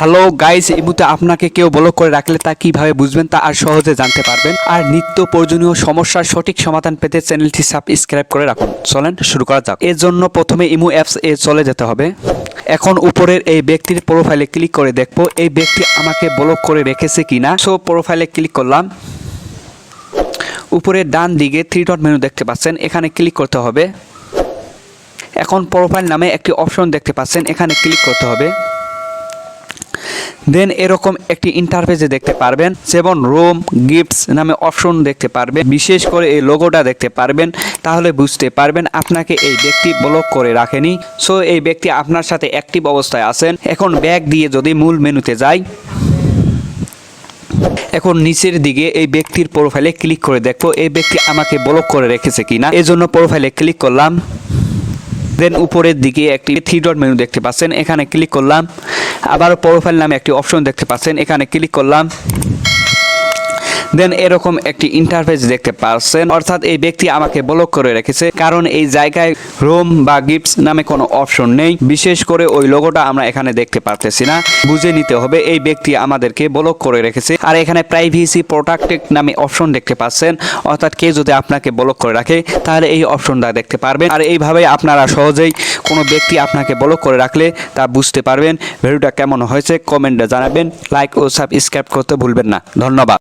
Hello guys এই মুহূর্তে আপনাকে কেউ ব্লক করে রাখলে তা কীভাবে বুঝবেন তা আর সহজে জানতে পারবেন। আর নিত্য প্রয়োজনীয় সমস্যার সঠিক সমাধান পেতে চ্যানেলটি সাবস্ক্রাইব করে রাখুন। চলেন শুরু করা যাক। এর জন্য প্রথমে ইমো অ্যাপস এ চলে যেতে হবে। এখন উপরের এই ব্যক্তির প্রোফাইলে ক্লিক করে দেখব, এই ব্যক্তি আমাকে ব্লক করে রেখেছে কিনা। সো প্রোফাইলে ক্লিক করলাম। উপরে ডান দিকে থ্রি ডট মেনু দেখতে পাচ্ছেন, এখানে ক্লিক করতে হবে। এখন প্রোফাইল নামে একটি অপশন দেখতে পাচ্ছেন, এখানে ক্লিক করতে হবে। দেন এরকম একটি ইন্টারফেসে দেখতে পারবেন যেমন রোম গিফটস নামে অপশন দেখতে পারবেন, বিশেষ করে এই লোগোটা দেখতে পারবেন, তাহলে বুঝতে পারবেন আপনাকে এই ব্যক্তি ব্লক করে রাখেনি। সো এই ব্যক্তি আপনার সাথে অ্যাক্টিভ অবস্থায় আছেন। এখন ব্যাগ দিয়ে যদি মূল মেনুতে যাই, এখন নিচের দিকে এই ব্যক্তির প্রোফাইলে ক্লিক করে দেখব, এই ব্যক্তি আমাকে ব্লক করে রেখেছে কিনা। এজন্য প্রোফাইলে ক্লিক করলাম। দেন উপরের দিকে একটি থ্রি ডট মেনু দেখতে পাচ্ছেন, এখানে ক্লিক করলাম। আবার প্রোফাইল নামে একটি অপশন দেখতে পাচ্ছেন। এখানে ক্লিক করলাম। দেন এরকম একটি ইন্টারফেস দেখতে পাচ্ছেন। অর্থাৎ এই ব্যক্তি আমাকে ব্লক করে রেখেছে। কারণ এই জায়গায় রোম বা গিফটস নামে কোনো অপশন নেই। বিশেষ করে ওই লোগোটা আমরা এখানে দেখতে পারতেছি না। বুঝে নিতে হবে, এই ব্যক্তি আমাদেরকে ব্লক করে রেখেছে। আর এখানে প্রাইভেসি প্রোটেক্টেড নামে অপশন দেখতে পাচ্ছেন। অর্থাৎ কেউ যদি আপনাকে ব্লক করে রাখে, তাহলে এই অপশনটা দেখতে পারবেন। আর এইভাবে আপনারা সহজেই কোনো ব্যক্তি আপনাকে ব্লক করে রাখলে তা বুঝতে পারবেন। ভিডিওটা কেমন হয়েছে কমেন্টে জানাবেন। লাইক ও সাবস্ক্রাইব করতে ভুলবেন না। ধন্যবাদ।